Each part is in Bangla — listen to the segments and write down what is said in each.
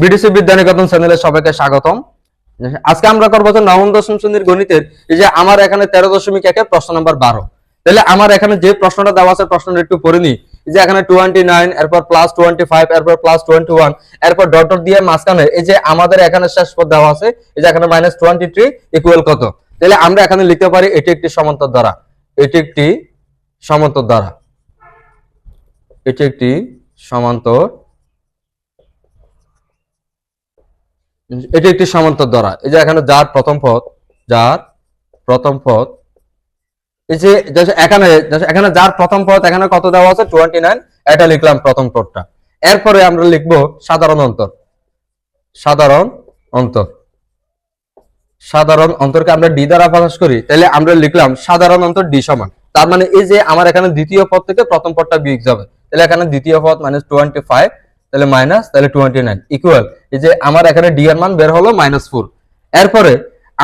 বিডিসি বিদ্যানিকেতন চ্যানেলে সবাইকে স্বাগতম। আজকে আমরা করব যে নবম, দশম শ্রেণির গণিতের এই যে আমার এখানে তেরো দশমিক একে প্রশ্ন নাম্বার বারো। তাহলে আমার এখানে যে প্রশ্নটা দেওয়া আছে, প্রশ্নটা একটু পড়ে যে এখানে টোয়েন্টি নাইন এরপর প্লাস টোয়েন্টি ফাইভ এরপর প্লাস টোয়েন্টি ওয়ান এরপর ডট ডট দিয়ে মাঝখানে এই যে আমাদের এখানে শেষ পদ দেওয়া আছে, এই যে এখানে মাইনাস টোয়েন্টি থ্রি ইকুয়াল কত? তাহলে আমরা এখানে লিখতে পারি এটি একটি সমান্তর দ্বারা। এটি একটি সমান্তর দ্বারা। এটি একটি সমান্তর এটি একটি সমান্তর দ্বারা। এই যে এখানে যার প্রথম পদ, যার প্রথম পদ, এই যে এখানে এখানে যার প্রথম পদ, এখানে কত দেওয়া আছে? টোয়েন্টি নাইন এটা লিখলাম প্রথম পদটা। এরপরে আমরা লিখব সাধারণ অন্তর। সাধারণ অন্তর। সাধারণ অন্তরকে আমরা ডি দ্বারা প্রকাশ করি, তাহলে আমরা লিখলাম সাধারণ অন্তর ডি সমান। তার মানে এই যে আমার এখানে দ্বিতীয় পদ থেকে প্রথম পদটা বিয়োগ যাবে। তাহলে এখানে দ্বিতীয় পদ মাইনাস টোয়েন্টি ফাইভ তাহলে মাইনাস তাহলে টোয়েন্টি নাইন ইকুয়াল এই যে আমার এখানে ডি এর মান বের হলো মাইনাস ফোর এরপরে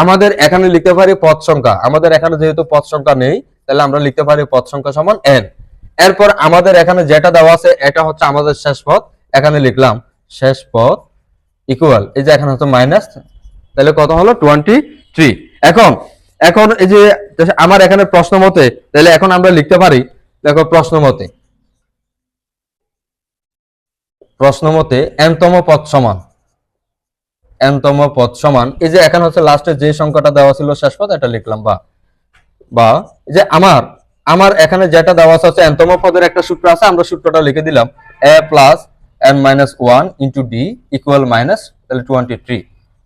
আমাদের এখানে লিখতে পারি পদ সংখ্যা। আমাদের এখানে যেহেতু পদ সংখ্যা নেই, তাহলে আমরা লিখতে পারি পদ সংখ্যা সমান এন এরপর আমাদের এখানে যেটা দেওয়া আছে, এটা হচ্ছে আমাদের শেষ পথ এখানে লিখলাম, শেষ পথ ইকুয়াল এই যে এখানে হচ্ছে মাইনাস তাহলে কত হলো? টোয়েন্টি থ্রি এখন এখন এই যে আমার এখানে প্রশ্ন মতে, তাহলে এখন আমরা লিখতে পারি, দেখো প্রশ্ন মতে। প্রশ্ন মতে এমতম পদ সমান। এমতম পদ সমান। এই যে এখানে হচ্ছে লাস্টে যে সংখ্যাটা দেওয়া ছিল শেষ পদ, এটা লিখলাম, বা বা যে আমার আমার এখানে যেটা দেওয়া আছে এনতম পদের একটা সূত্র আছে, আমরা সূত্রটা লিখে দিলাম A plus N minus one into D equal minus তাহলে টোয়েন্টি থ্রি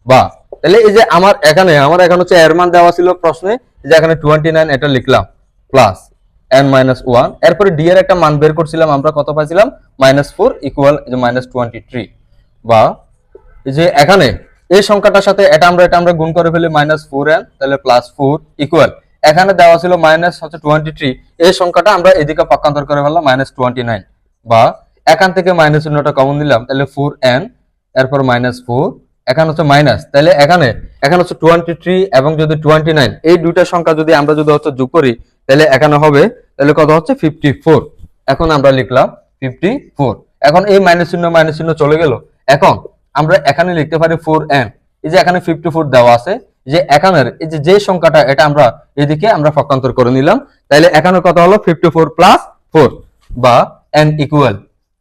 বা, তাহলে এই যে আমার এখানে আমার এখানে হচ্ছে এর মান দেওয়া ছিল প্রশ্নে যে এখানে টোয়েন্টি নাইন এটা লিখলাম প্লাস এন মাইনাস ওয়ান এরপরে ডি এর একটা মান বের করছিলাম, আমরা কত পাইছিলাম? Minus four equal minus twenty three বা যে এখানে এই সংখ্যাটার সাথে এটা আমরা এটা আমরা গুণ করে ফেলি মাইনাস ফোর এন তাহলে প্লাস ফোর ইকুয়াল এখানে দেওয়া ছিল মাইনাস হচ্ছে টোয়েন্টি থ্রি এই সংখ্যাটা আমরা এদিকে পক্ষান্তর করে ফেললাম মাইনাস টোয়েন্টি নাইন বা এখান থেকে মাইনাস চিহ্নটা কমন দিলাম তাহলে ফোর এন এরপর মাইনাস ফোর এখানে হচ্ছে মাইনাস তাহলে এখানে এখানে হচ্ছে টোয়েন্টি থ্রি এবং যদি টোয়েন্টি নাইন এই দুইটা সংখ্যা যদি আমরা যদি হচ্ছে যোগ করি তাহলে এখানে হবে তাহলে কত হচ্ছে? ফিফটি ফোর এখন আমরা লিখলাম ফিফটি ফোর এখন এই মাইনাস চিহ্ন মাইনাস চিহ্ন চলে গেল। এখন আমরা এখানে লিখতে পারি ফোর এন এই যে এখানে ফিফটি ফোর দেওয়া আছে যে এখানের, এই যে যে সংখ্যাটা, এটা আমরা এদিকে আমরা পক্ষান্তর করে নিলাম। তাহলে এখানে কত হলো? ফিফটি ফোর প্লাস ফোর বা এন ইকুয়াল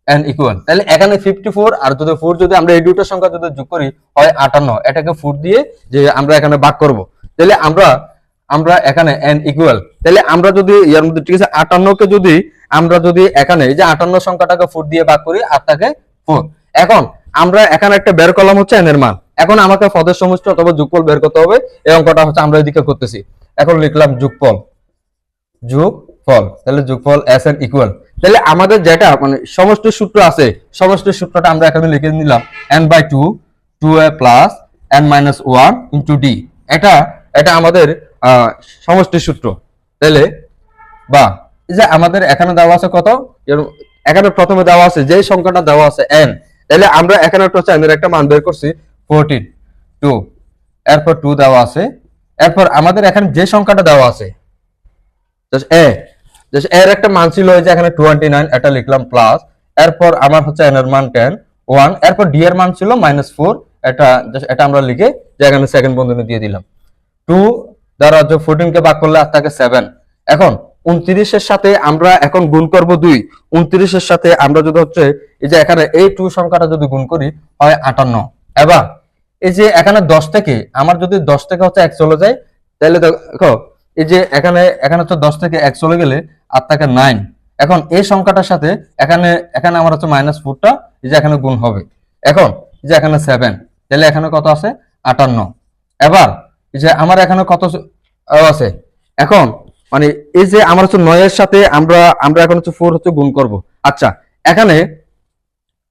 এন ইকুয়াল তাহলে এখানে ফিফটি ফোর আর যদি ফোর যদি আমরা এই দুটো সংখ্যা যদি যোগ করি, হয় আটান্ন। এটাকে ফোর দিয়ে যে আমরা এখানে ভাগ করব। তাহলে আমরা আমরা এখানে এন ইকুয়াল তাহলে আমরা যদি এর মধ্যে, ঠিক আছে, আটান্নকে যদি আমরা যদি এখানে, এই যে আটান্ন সংখ্যাটাকে ফোর দিয়ে ভাগ করি, আর তাকে ফোর এখন আমরা এখানে একটা বের কলাম হচ্ছে এন এর মান। এখন আমাকে পদের সমষ্টি অথবা যোগফল বের করতে হবে, এই অঙ্কটা হচ্ছে আমরা এদিকে করতেছি। এখন লিখলাম যোগফল। যোগফল। তাহলে যোগফল এস এন ইকুয়াল তাহলে আমাদের যেটা মানে সমষ্টি সূত্র আছে, সমষ্টি সূত্রটা আমরা এখানে লিখে নিলাম N by two two A plus N minus one into D এটা এটা আমাদের সমষ্টি সূত্র। তাহলে, বা যে আমাদের এখানে দেওয়া আছে কত? এখানে প্রথমে দেওয়া আছে যে সংখ্যাটা দেওয়া আছে এন তাহলে আমরা এখানে একটা হচ্ছে একটা মান বের করছি ফোরটিন টু এরপর টু দেওয়া আছে। এরপর আমাদের এখানে যে সংখ্যাটা দেওয়া আছে এ এর একটা মান ছিল যে এখানে টোয়েন্টি নাইন এটা লিখলাম প্লাস এরপর আমার হচ্ছে এন এর মান টেন ওয়ান এরপর ডি এর মান ছিল মাইনাস ফোর এটা এটা আমরা লিখে যে এখানে সেকেন্ড বন্ধনী দিয়ে দিলাম। টু দ্বারা যে কে ভাগ করলে আর থাকে সেভেন এখন, উনত্রিশের সাথে আমরা এখন গুণ করব দুই। উনত্রিশের সাথে আমরা যদি হচ্ছে এই যে এখানে এই টু সংখ্যাটা যদি গুণ করি, হয় আটান্ন। এবার, এই যে এখানে দশ থেকে, আমার যদি দশ থেকে হচ্ছে এক চলে যায়, তাহলে দেখো, এই যে এখানে এখানে হচ্ছে দশ থেকে এক চলে গেলে আর থাকে নাইন। এখন এই সংখ্যাটার সাথে এখানে এখানে আমার হচ্ছে মাইনাস ফোরটা এই যে এখানে গুণ হবে। এখন এই যে এখানে সেভেন তাহলে এখানে কত আছে? আটান্ন। এবার এই যে আমার এখানে কত আছে? এখন মানে এই যে আমার হচ্ছে নয়ের সাথে আমরা আমরা এখন হচ্ছে ফোর হচ্ছে গুণ করব। আচ্ছা এখানে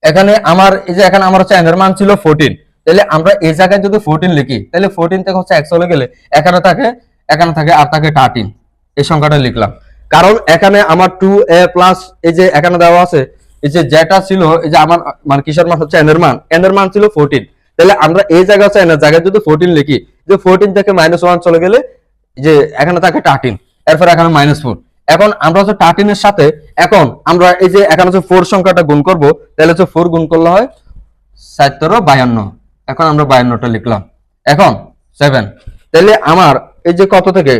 এখানে আমার, এই যে এখানে আমার হচ্ছে এনের মান ছিল ফোরটিন তাহলে আমরা এই জায়গায় যদি ফোরটিন লিখি, তাহলে ফোরটিন থেকে হচ্ছে এক চলে গেলে এখানে থাকে এখানে থাকে আর থাকে থার্টিন এই সংখ্যাটা লিখলাম। কারণ এখানে আমার টু এ প্লাস এই যে এখানে দেওয়া আছে, এই যে যেটা ছিল, এই যে আমার মানে কিসের মান হচ্ছে এনের মান এনের মান ছিল ফোরটিন তাহলে আমরা এই জায়গা হচ্ছে এনের জায়গায় যদি ফোরটিন লিখি, যে ফোরটিন থেকে মাইনাস ওয়ান চলে গেলে, যে এখানে থাকে টার্টিন এরপর এখানে মাইনাস ফোর এখন আমরা হচ্ছে থার্টিনের সাথে, এখন আমরা এই যে এখানে হচ্ছে ফোর সংখ্যাটা গুণ করব, তাহলে হচ্ছে ফোর গুণ করলে হয় সাতরো বায়ান্ন। এখন আমরা বায়ান্নটা লিখলাম। এখন সেভেন তাহলে আমার এই যে কত থেকে?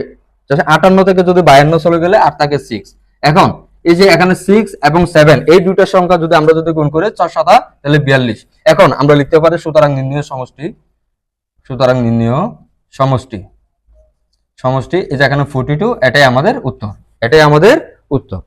আটান্ন থেকে যদি বায়ান্ন চলে গেলে আর থাকে সিক্স এখন, এই যে এখানে সিক্স এবং সেভেন এই দুইটা সংখ্যা যদি আমরা যদি গুণ করে চার সাতা, তাহলে বিয়াল্লিশ। এখন, আমরা লিখতে পারি সুতরাং নির্ণয় সমষ্টি, সুতরাং নির্ণয় সমষ্টি। সমষ্টি, এই যে এখানে ফোর্টি টু এটাই আমাদের উত্তর। এটাই আমাদের উত্তর।